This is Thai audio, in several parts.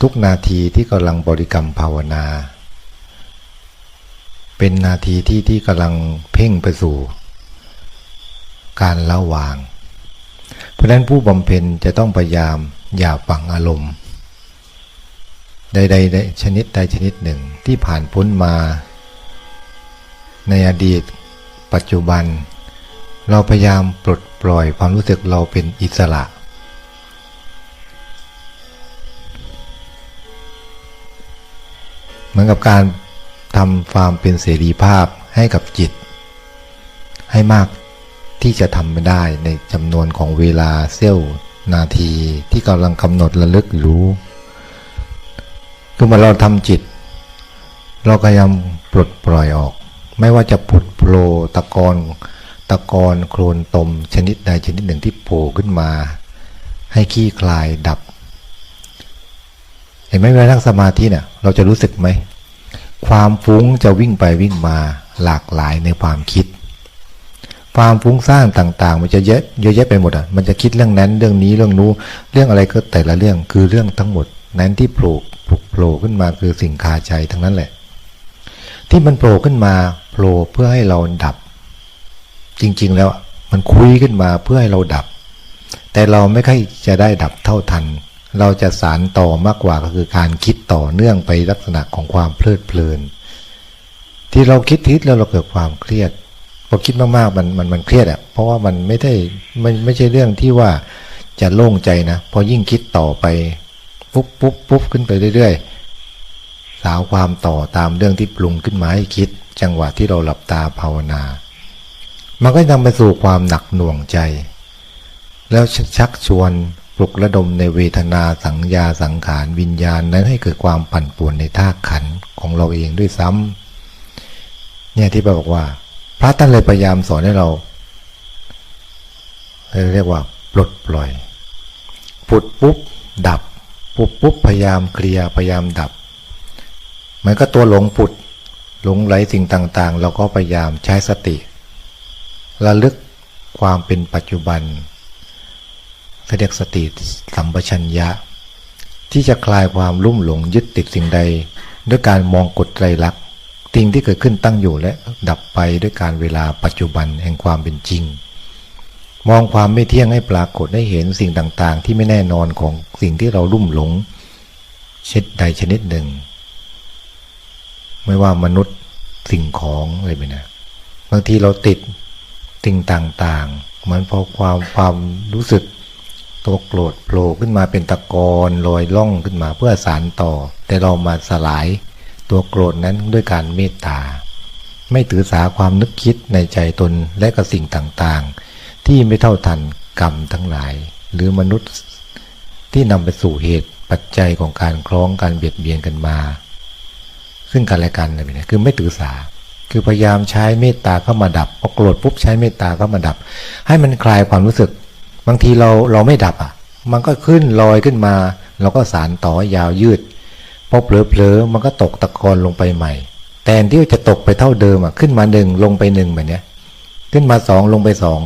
ทุกนาทีที่กำลังบริกรรมภาวนา เป็นนาทีที่ที่กำลังเพ่งไปสู่ การละวาง เพราะนั้นผู้บำเพ็ญจะต้องพยายามอย่าฝังอารมณ์ใดๆชนิดใดชนิดหนึ่งที่ผ่านพ้นมา ในอดีต ปัจจุบัน เราพยายามปลดปล่อยความรู้สึกเราเป็นอิสระเมือนกับการทำความเป็นเสรีภาพให้กับจิต ให้มากที่จะทำไม่ได้ในจำนวนของเวลาเสี้ยวนาทีที่กำลังกำหนดระลึกรู้คือเมื่อเราทำจิต เราพยายามปลดปล่อยออก ไม่ว่าจะผุดโผล่ตะกอนตะกอนโคลนตมชนิดใดชนิดหนึ่งที่โผล่ขึ้นมา ให้ขี้คลายดับ ห็นไหมเวลานั่งสมาธิเนี่ยเราจะรู้สึกไหมความฟุ้งจะวิ่งไปวิ่งมาหลากหลายในความคิด ความฟุ้งซ่านต่างๆ มันจะเยอะเยอะแยะไปหมดอะมันจะคิดเรื่องนั้นเรื่องนี้เรื่องนู้เรื่องอะไรก็แต่ละเรื่องคือเรื่องทั้งหมด นั้นที่โผล่โผล่ขึ้นมาคือสิ่งคาใจทั้งนั้นแหละ ที่มันโผล่ขึ้นมาโผล่เพื่อให้เราดับ จริงๆแล้วมันคุยขึ้นมาเพื่อให้เราดับ แต่เราไม่ค่อยจะได้ดับเท่าทัน เราจะสารต่อมากกว่าก็คือการคิดต่อเนื่องไปลักษณะของความเพลิดเพลิน ที่เราคิดทิศแล้วเราเกิดความเครียดพอคิดมากๆมันมันมันเครียดอะเพราะว่ามันไม่ได้มันไม่ใช่เรื่องที่ว่าจะโล่งใจนะพอยิ่งคิดต่อไปปุ๊บปุ๊บปุ๊บขึ้นไปเรื่อยๆ สาวความต่อตามเรื่องที่ปรุงขึ้นมาให้คิด จังหวะที่เราหลับตาภาวนา มันก็นำไปสู่ความหนักหน่วงใจ แล้วชักชวน ปลุกระดมในเวทนาสัญญาสังขารวิญญาณนั้นให้เกิดความปั่นป่วนในท่าขันของเราเองด้วยซ้ำเนี่ยที่บอกว่า พระท่านเลยพยายามสอนให้เราเรียกว่า ปลดปล่อยปุดปุ๊บ ดับ ปุ๊บปุ๊บพยายามเคลียร์พยายามดับ มันก็ตัวหลงปุดหลงไหลสิ่งต่างๆ เราก็พยายามใช้สติ ระลึกความเป็นปัจจุบัน เรียกสติสัมปชัญญะ ที่จะคลายความลุ่มหลงยึดติดสิ่งใด ด้วยการมองกฎไตรลักษณ์สิ่งที่เกิดขึ้นตั้งอยู่และดับไปด้วยการเวลาปัจจุบันแห่งความเป็นจริง มองความไม่เที่ยงให้ปรากฏให้เห็นสิ่งต่างๆ ที่ไม่แน่นอนของสิ่งที่เราลุ่มหลงชนิดใดชนิดหนึ่ง ไม่ว่ามนุษย์สิ่งของอะไรไปนะบางทีเราติดสิ่งต่างๆ เหมือนพอความความรู้สึก ตัวโกรธโผล่ขึ้นมาเป็นตะกอนลอยล่องขึ้นมาเพื่อสารต่อ แต่เรามาสลาย ตัวโกรธนั้นด้วยการเมตตา ไม่ถือสาความนึกคิดในใจตนและกับสิ่งต่างๆ ที่ไม่เท่าทันกรรมทั้งหลาย หรือมนุษย์ที่นำไปสู่เหตุปัจจัยของการคล้องการเบียดเบียนกันมา ซึ่งกันและกันอะไรแบบนี้คือไม่ถือสา คือพยายามใช้เมตตาเข้ามาดับพอโกรธปุ๊บใช้เมตตาเข้ามาดับ ให้มันคลายความรู้สึก บางทีเราเราไม่ดับอะ มันก็ขึ้นลอยขึ้นมา เราก็สารต่อยาวยืดพอเผลอๆมันก็ตกตะกอนลงไปใหม่ แต่ที่จะตกไปเท่าเดิมอะขึ้นมาหนึ่งลงไปหนึ่งแบบเนี้ย ขึ้นมาสองลงไปสอง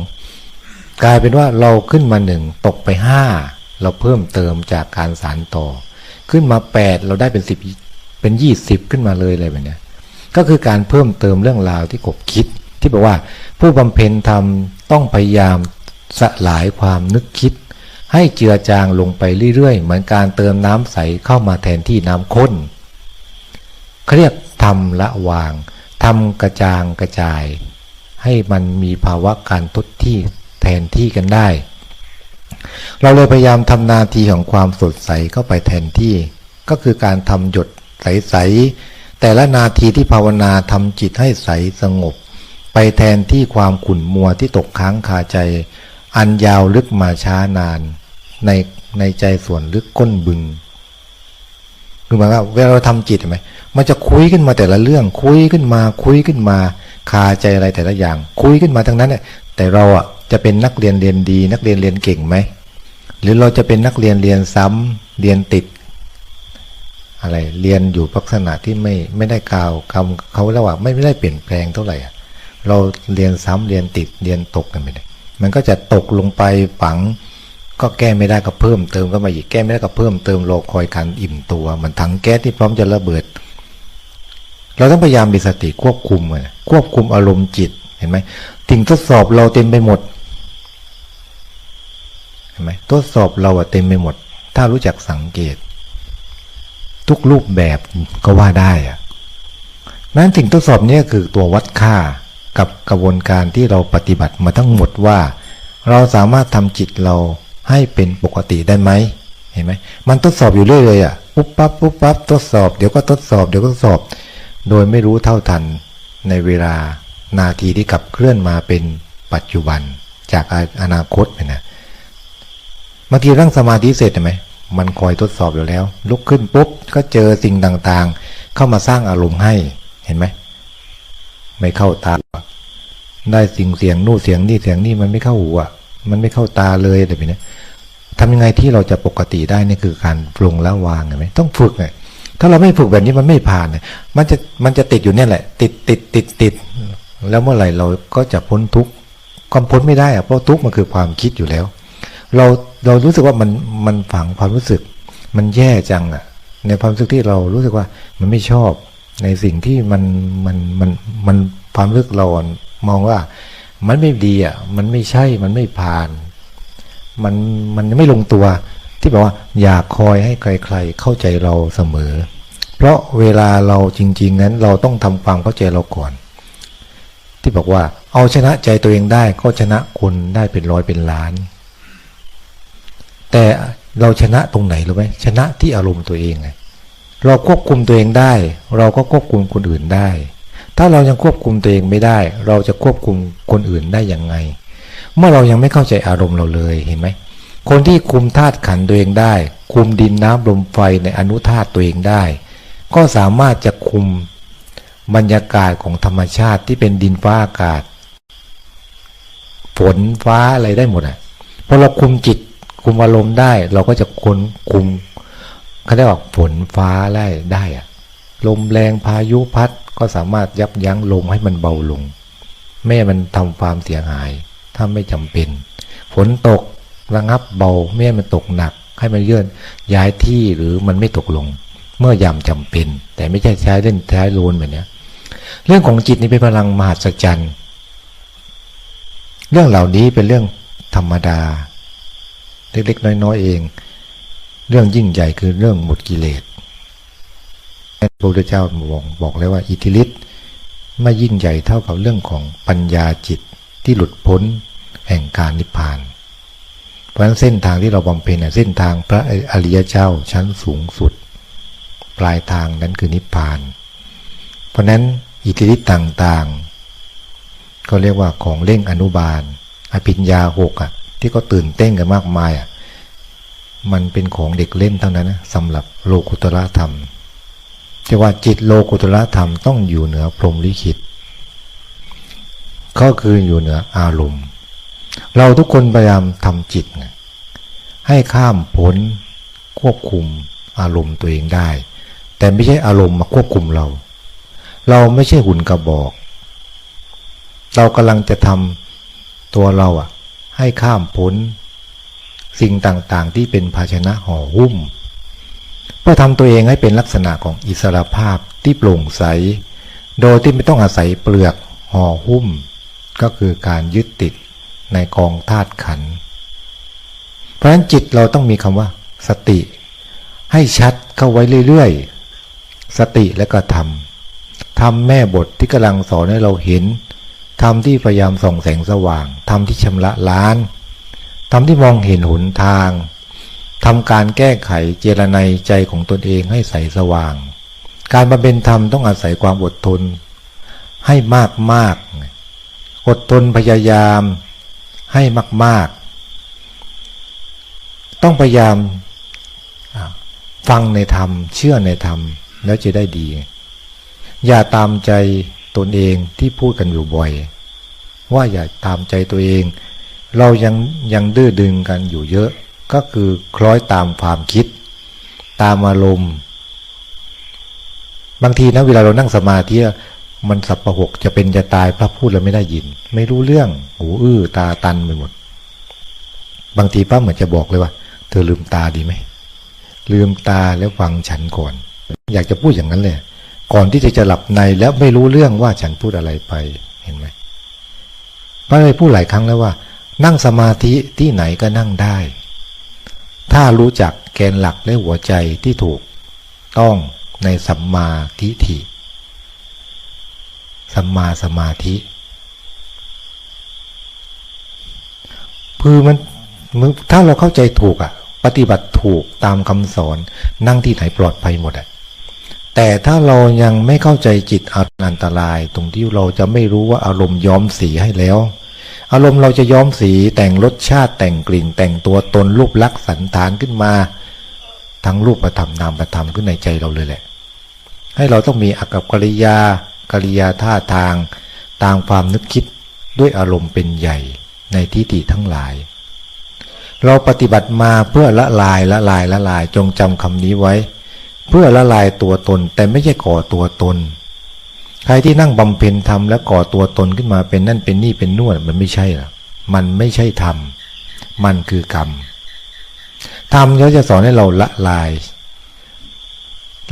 กลายเป็นว่าเราขึ้นมาหนึ่งตกไปห้าเราเพิ่มเติมจากการสารต่อ ขึ้นมาแปดเราได้เป็นสิบเป็นยี่สิบขึ้นมาเลยอะไรแบบเนี้ย ก็คือการเพิ่มเติมเรื่องราวที่กบคิด ที่บอกว่าผู้บำเพ็ญธรรมต้องพยายาม สลายความนึกคิด ให้เจือจางลงไปเรื่อยๆ เหมือนการเติมน้ำใสเข้ามาแทนที่น้ำข้นเขาเรียกทำละวางทำกระจางกระจาย ให้มันมีภาวะการทดที่แทนที่กันได้ เราเลยพยายามทำนาทีของความสดใสเข้าไปแทนที่ ก็คือการทำหยดใสๆแต่ละนาทีที่ภาวนาทำจิตให้ใสสงบ ไปแทนที่ความขุ่นมัวที่ตกค้างคาใจ อันยาวลึกมาช้านาน ในในใจส่วนลึกก้นบึงคือหมายว่าเวลาเราทำจิตไหมมันจะคุยขึ้นมาแต่ละเรื่อง คุยขึ้นมา คุยขึ้นมา คาใจอะไรแต่ละอย่าง คุยขึ้นมาทั้งนั้นเนี่ยแต่เราอะจะเป็นนักเรียนเรียนดี นักเรียนเรียนเก่งไหมหรือเราจะเป็นนักเรียนเรียนซ้ำเรียนติด อะไรเรียนอยู่ลักษณะที่ไม่ไม่ได้กล่าวคำเขาเรียกว่าไม่ไม่ได้เปลี่ยนแปลงเท่าไหร่เราเรียนซ้ำเรียนติดเรียนตกกันไปเลย มันก็จะตกลงไปฝัง ก็แก้ไม่ได้ก็เพิ่มเติมก็มาอีกแก้ไม่ได้ก็เพิ่มเติมรอคอยการอิ่มตัวเหมันถังแก๊สที่พร้อมจะระเบิด เราต้องพยายามมีสติควบคุมมันควบคุมอารมณ์จิตเห็นไหมสิ่งทดสอบเราเต็มไปหมดเห็นไหมทดสอบเราอะเต็มไปหมด ถ้ารู้จักสังเกต ทุกรูปแบบก็ว่าได้อะนั้นสิ่งทดสอบนี้คือตัววัดค่า กับกระบวนการที่เราปฏิบัติมาทั้งหมดว่า เราสามารถทำจิตเราให้เป็นปกติได้ไหมเห็นไหมมันทดสอบอยู่เรื่อยเลยอะปุ๊บปั๊บปุ๊บปั๊บทดสอบเดี๋ยวก็ทดสอบเดี๋ยวก็ทดสอบ โดยไม่รู้เท่าทันในเวลานาทีที่กลับเคลื่อนมาเป็นปัจจุบันจากอนาคตไปนะบางทีร่างสมาธิเสร็จไหมมันคอยทดสอบอยู่แล้ว ลุกขึ้นปุ๊บก็เจอสิ่งต่างๆ เข้ามาสร้างอารมณ์ให้เห็นไหม ไม่เข้าตา ได้สิ่งเสียงนู่นเสียงนี่เสียงนี่มันไม่เข้าหูอะมันไม่เข้าตาเลยอะไรแบบนี้ทำยังไงที่เราจะปกติได้นี่คือการปรุงแล้ววางเห็นไหมต้องฝึกไงถ้าเราไม่ฝึกแบบนี้มันไม่ผ่านเนี่ยมันจะมันจะติดอยู่เนี่ยแหละ ติดติดติดติดแล้วเมื่อไหร่เราก็จะพ้นทุกข์ความพ้นไม่ได้อะเพราะทุกข์มันคือความคิดอยู่แล้ว เราเรารู้สึกว่ามันมันฝังความรู้สึก มันแย่จังอะในความรู้สึกที่เรารู้สึกว่ามันไม่ชอบ ในสิ่งที่มันมันมันมันความรึกเรามองว่ามันไม่ดีอะมันไม่ใช่มันไม่ผ่าน มันมันไม่ลงตัว ที่บอกว่าอยากคอยให้ใคร ๆ เข้าใจเราเสมอ เพราะเวลาเราจริง ๆ นั้นเราต้องทำความเข้าใจเราก่อน ที่บอกว่าเอาชนะใจตัวเองได้ก็ชนะคนได้เป็นร้อยเป็นล้าน แต่เราชนะตรงไหนรู้ไหมชนะที่อารมณ์ตัวเองไง เราควบคุมตัวเองได้ เราก็ควบคุมคนอื่นได้ ถ้าเรายังควบคุมตัวเองไม่ได้ เราจะควบคุมคนอื่นได้อยังไง เมื่อเรายังไม่เข้าใจอารมณ์เราเลยเห็นไหมคนที่คุมธาตุขันตัวเองได้ คุมดินน้ำลมไฟในอนุธาตุตัวเองได้ ก็สามารถจะคุมบรรยากาศของธรรมชาติที่เป็นดินฟ้าอากาศ ฝนฟ้าอะไรได้หมดอะพอเราคุมจิตคุมอารมณ์ได้ เราก็จะคนคุม เขาเรียกฝนฟ้าได้ได้อะลมแรงพายุพัดก็สามารถยับยั้งลมให้มันเบาลง ไม่ให้มันทำความเสียหาย ถ้าไม่จำเป็น ฝนตกระงับเบาไม่ให้มันตกหนัก ให้มันเลื่อนย้ายที่หรือมันไม่ตกลง เมื่อยามจำเป็น แต่ไม่ใช่ใช้เล่นใช้โลนแบบนี้เรื่องของจิตนี่เป็นพลังมหัศจรรย์เรื่องเหล่านี้เป็นเรื่องธรรมดา เล็กๆน้อยๆเอง เรื่องยิ่งใหญ่คือเรื่องหมดกิเลสพระพุทธเจ้าบอกบอกแล้วว่าอิทธิฤทธิ์ไม่ยิ่งใหญ่เท่ากับเรื่องของปัญญาจิตที่หลุดพ้นแห่งการนิพพาน เพราะฉะนั้นเส้นทางที่เราบำเพ็ญเส้นทางพระอริยเจ้าชั้นสูงสุด ปลายทางนั้นคือนิพพาน เพราะนั้นอิทธิฤทธิ์ต่างๆ ก็เรียกว่าของเร่งอนุบาล อภิญญาหกอะที่ก็ตื่นเต้นกันมากมายอะ มันเป็นของเด็กเล่นเท่านั้นนะสำหรับโลกุตละธรรม แต่ว่าจิตโลกุตละธรรมต้องอยู่เหนือพรหมลิขิตก็คืออยู่เหนืออารมณ์ เราทุกคนพยายามทำจิตให้ข้ามพ้นควบคุมอารมณ์ตัวเองได้ แต่ไม่ใช่อารมณ์มาควบคุมเรา เราไม่ใช่หุ่นกระบอก เรากำลังจะทำตัวเราอะให้ข้ามพ้น สิ่งต่างๆ ที่เป็นภาชนะห่อหุ้ม เพื่อทำตัวเองให้เป็นลักษณะของอิสรภาพที่โปร่งใส โดยที่ไม่ต้องอาศัยเปลือกห่อหุ้ม ก็คือการยึดติดในกองธาตุขัน เพราะฉะนั้นจิตเราต้องมีคำว่า สติ ให้ชัดเข้าไว้เรื่อยๆ สติและก็ทำทำแม่บทที่กำลังสอนให้เราเห็นทำที่พยายามส่องแสงสว่างทำที่ชำระล้าน ทำที่มองเห็นหนทางทำการแก้ไขเจรในใจของตนเองให้ใสสว่าง การบำเพ็ญธรรมต้องอาศัยความอดทน ให้มากมากอดทนพยายามให้มากมากต้องพยายามฟังในธรรม เชื่อในธรรม แล้วจะได้ดี อย่าตามใจตนเองที่พูดกันอยู่บ่อย ว่าอย่าตามใจตัวเอง เรายังยังดื้อดึงกันอยู่เยอะ ก็คือคล้อยตามความคิด ตามอารมณ์บางทีนะเวลาเรานั่งสมาธิมันสับประหกจะเป็นจะตายพระพูดเราไม่ได้ยิน ไม่รู้เรื่องหูอื้อตาตันไปหมด บางทีป้าเหมือนจะบอกเลยว่า เธอลืมตาดีไหมลืมตาแล้วฟังฉันก่อน อยากจะพูดอย่างนั้นเลยก่อนที่จะจะหลับในแล้วไม่รู้เรื่องว่าฉันพูดอะไรไปเห็นไหมป้าเลยพูดหลายครั้งแล้วว่า นั่งสมาธิที่ไหนก็นั่งได้ ถ้ารู้จักแกนหลักและหัวใจที่ถูก ต้องในสัมมาทิฏฐิ สัมมาสมาธิคือมันถ้าเราเข้าใจถูกอะ ปฏิบัติถูกตามคำสอนนั่งที่ไหนปลอดภัยหมดอะแต่ถ้าเรายังไม่เข้าใจจิตอันตราย ตรงที่เราจะไม่รู้ว่าอารมณ์ย้อมสีให้แล้ว อารมณ์เราจะย้อมสีแต่งรสชาติแต่งกลิ่น แต่งตัวตนรูปลักษณ์สันฐานขึ้นมา ทั้งรูปประธรรมนามประธรรมขึ้นในใจเราเลยแหละ ให้เราต้องมีอากับกิริยากริยาท่าทาง ตามความนึกคิดด้วยอารมณ์เป็นใหญ่ในทิฏฐิทั้งหลาย เราปฏิบัติมาเพื่อละลายละลายละลายจงจำคำนี้ไว้ เพื่อละลายตัวตนแต่ไม่ใช่ก่อตัวตน ใครที่นั่งบำเพ็ญธรรมแล้วก่อตัวตนขึ้นมาเป็นนั่นเป็นนี่เป็นนวดมันไม่ใช่หรอมันไม่ใช่ธรรม มันคือกรรม ธรรมเขาจะสอนให้เราละลาย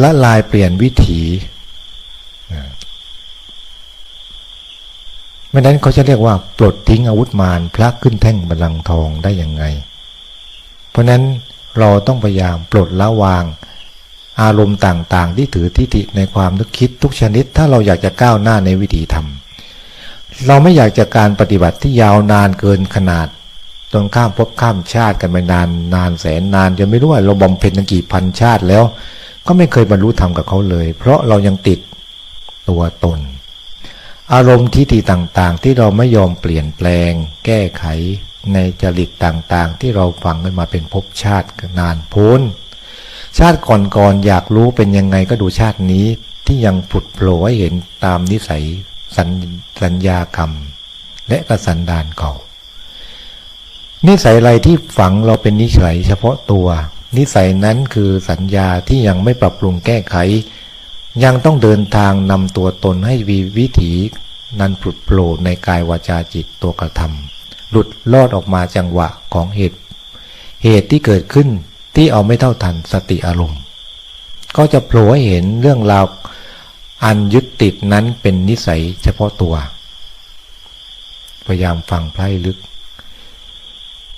ละลายเปลี่ยนวิถีไม่นั้นเขาจะเรียกว่า ปลดทิ้งอาวุธมารพระขึ้นแท่งบัลลังก์ทองได้ยังไง เพราะนั้นเราต้องพยายามปลดละวาง อารมณ์ต่างๆ ที่ถือทิฏฐิในความนึกคิดทุกชนิด ถ้าเราอยากจะก้าวหน้าในวิถีธรรม เราไม่อยากจะการปฏิบัติที่ยาวนานเกินขนาดจนข้ามภพข้ามชาติกันไปนานนานแสนนานจนไม่รู้ว่าเราบำเพ็ญตั้งกี่พันชาติแล้ว ก็ไม่เคยบรรลุธรรมกับเขาเลย เพราะเรายังติดตัวตน อารมณ์ทิฏฐิต่างๆ ที่เราไม่ยอมเปลี่ยนแปลง แก้ไขในจริตต่างๆ ที่เราฟังกันมาเป็นภพชาตินานพ้น ชาติก่อนๆอยากรู้เป็นยังไงก็ดูชาตินี้ที่ยังผุดโผล่ให้เห็นตามนิสัยสัญสัญญากรรม และกสันดานเก่า นิสัยอะไรที่ฝังเราเป็นนิสัยเฉพาะตัว นิสัยนั้นคือสัญญาที่ยังไม่ปรับปรุงแก้ไข ยังต้องเดินทางนำตัวตนให้วีวิถีนั้นผุดโผล่ในกายวาจาจิตตัวกระทำหลุดลอดออกมาจังหวะของเหตุ เหตุที่เกิดขึ้น ที่เอาไม่เท่าทันสติอารมณ์ ก็จะโผล่ให้เห็นเรื่องราวอันยึดติดนั้นเป็นนิสัยเฉพาะตัว พยายามฟังไพ่ลึก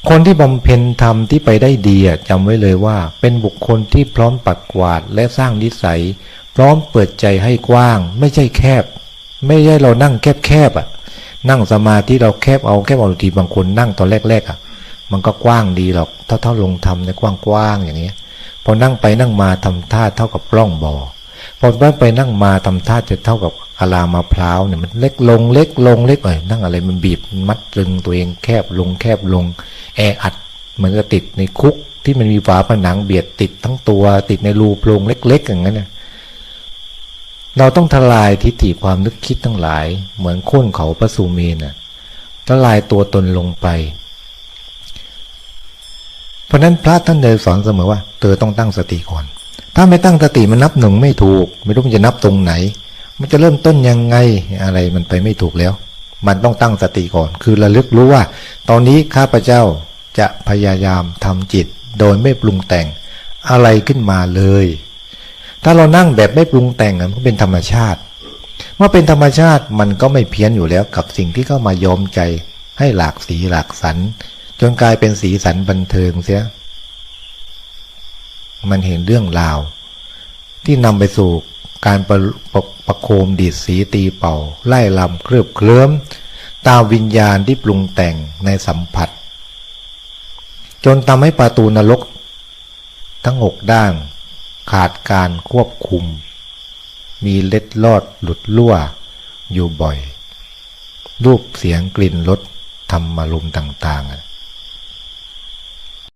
คนที่บำเพ็ญธรรมที่ไปได้ดีจำไว้เลยว่า เป็นบุคคลที่พร้อมปัดกวาดและสร้างนิสัย พร้อมเปิดใจให้กว้าง ไม่ใช่แคบ ไม่ใช่เรานั่งแคบแคบอะ นั่งสมาธิเราแคบเอาแคบเอาทีบางคนนั่งตอนแรกๆอะ มันก็กว้างดีหรอก เท่าเท่าลงทำในกว้างๆอย่างเงี้ยพอนั่งไปนั่งมาทำท่าเท่ากับร่องบ่อพอนั่งไปนั่งมาทำท่าจะเท่ากับอาลามะพร้าวเนี่ยมันเล็กลงเล็กลงเล็กเอ้ยนั่งอะไรมันบีบมัดรึงตัวเองแคบลงแคบลง แออัดเหมือนกับติดในคุกที่มันมีฝาผนังเบียดติดทั้งตัวติดในรูโพรงเล็ก ๆ อย่างนั้นเนี่ยเราต้องทลายทิฏฐิความนึกคิดทั้งหลาย เหมือนโค่นเขาพระสุเมนน่ะทลายตัวตนลงไป เพราะนั้นพระท่านเลยสอนเสมอว่าเธอต้องตั้งสติก่อน ถ้าไม่ตั้งสติมันนับหนึ่งไม่ถูก ไม่รู้มันจะนับตรงไหน มันจะเริ่มต้นยังไงอะไรมันไปไม่ถูกแล้ว มันต้องตั้งสติก่อน คือระลึกรู้ว่า ตอนนี้ข้าพเจ้าจะพยายามทำจิต โดยไม่ปรุงแต่งอะไรขึ้นมาเลย ถ้าเรานั่งแบบไม่ปรุงแต่งมันก็เป็นธรรมชาติ เมื่อเป็นธรรมชาติมันก็ไม่เพี้ยนอยู่แล้วกับสิ่งที่เข้ามายอมใจให้หลากสีหลากสัน จนกลายเป็นสีสันบันเทิงเสีย มันเห็นเรื่องราว ที่นำไปสู่การประประประโคมดีดสีตีเป่า ไล่ลำเคลือบเคลิ้มตามวิญญาณที่ปรุงแต่งในสัมผัส จนทำให้ประตูนรก ทั้งหกด้าน ขาดการควบคุม มีเล็ดลอดหลุดลั่วอยู่บ่อย รูปเสียงกลิ่นรสธรรมารมต่าง ๆ